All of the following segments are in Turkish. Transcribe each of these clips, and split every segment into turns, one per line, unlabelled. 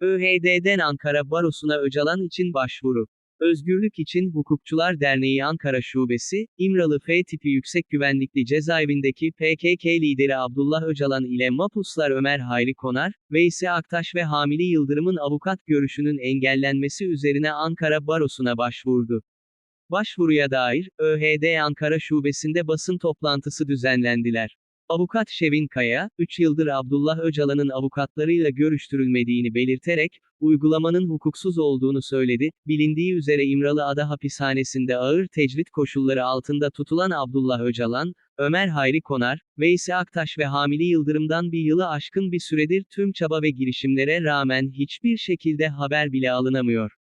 ÖHD'den Ankara Barosu'na Öcalan için başvuru. Özgürlük İçin Hukukçular Derneği Ankara Şubesi, İmralı F tipi yüksek güvenlikli cezaevindeki PKK lideri Abdullah Öcalan ile mapuslar Ömer Hayri Konar, Veysi Aktaş ve Hamili Yıldırım'ın avukat görüşünün engellenmesi üzerine Ankara Barosu'na başvurdu. Başvuruya dair, ÖHD Ankara Şubesi'nde basın toplantısı düzenlendiler. Avukat Şevin Kaya, 3 yıldır Abdullah Öcalan'ın avukatlarıyla görüştürülmediğini belirterek, uygulamanın hukuksuz olduğunu söyledi. Bilindiği üzere İmralı Ada Hapishanesi'nde ağır tecrit koşulları altında tutulan Abdullah Öcalan, Ömer Hayri Konar, Veysi Aktaş ve Hamili Yıldırım'dan bir yılı aşkın bir süredir tüm çaba ve girişimlere rağmen hiçbir şekilde haber bile alınamıyor.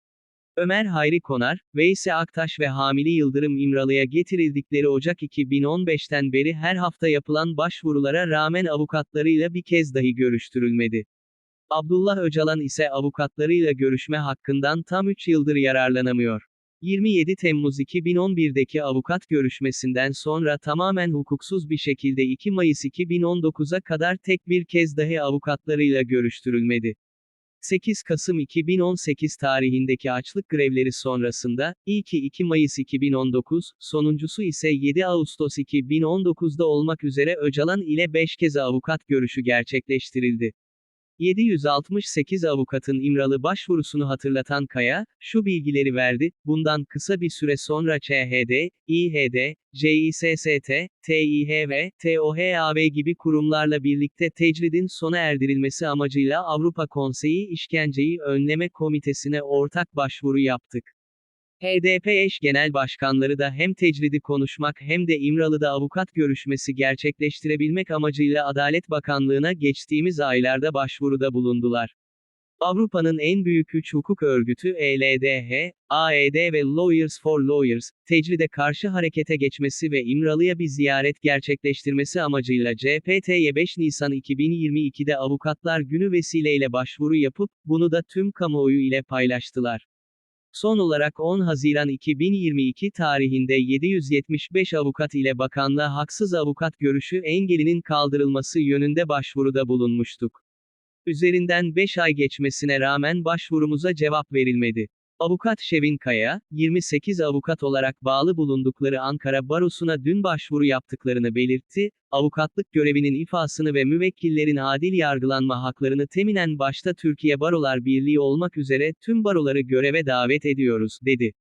Ömer Hayri Konar, Veysi Aktaş ve Hamili Yıldırım İmralı'ya getirildikleri Ocak 2015'ten beri her hafta yapılan başvurulara rağmen avukatlarıyla bir kez dahi görüştürülmedi. Abdullah Öcalan ise avukatlarıyla görüşme hakkından tam 3 yıldır yararlanamıyor. 27 Temmuz 2011'deki avukat görüşmesinden sonra tamamen hukuksuz bir şekilde 2 Mayıs 2019'a kadar tek bir kez dahi avukatlarıyla görüştürülmedi. 8 Kasım 2018 tarihindeki açlık grevleri sonrasında, ilki 2 Mayıs 2019, sonuncusu ise 7 Ağustos 2019'da olmak üzere Öcalan ile 5 kez avukat görüşü gerçekleştirildi. 768 avukatın İmralı başvurusunu hatırlatan Kaya, şu bilgileri verdi, bundan kısa bir süre sonra ÇHD, İHD, CİSST, TİH ve TOHAB gibi kurumlarla birlikte tecridin sona erdirilmesi amacıyla Avrupa Konseyi İşkenceyi Önleme Komitesi'ne ortak başvuru yaptık. HDP eş genel başkanları da hem tecridi konuşmak hem de İmralı'da avukat görüşmesi gerçekleştirebilmek amacıyla Adalet Bakanlığı'na geçtiğimiz aylarda başvuruda bulundular. Avrupa'nın en büyük üç hukuk örgütü ELDH, AED ve Lawyers for Lawyers, tecride karşı harekete geçmesi ve İmralı'ya bir ziyaret gerçekleştirmesi amacıyla CPT'ye 5 Nisan 2022'de Avukatlar Günü vesileyle başvuru yapıp, bunu da tüm kamuoyu ile paylaştılar. Son olarak 10 Haziran 2022 tarihinde 775 avukat ile bakanlığa haksız avukat görüşü engelinin kaldırılması yönünde başvuruda bulunmuştuk. Üzerinden 5 ay geçmesine rağmen başvurumuza cevap verilmedi. Avukat Şevin Kaya, 28 avukat olarak bağlı bulundukları Ankara Barosu'na dün başvuru yaptıklarını belirtti, avukatlık görevinin ifasını ve müvekkillerin adil yargılanma haklarını teminen başta Türkiye Barolar Birliği olmak üzere tüm baroları göreve davet ediyoruz, dedi.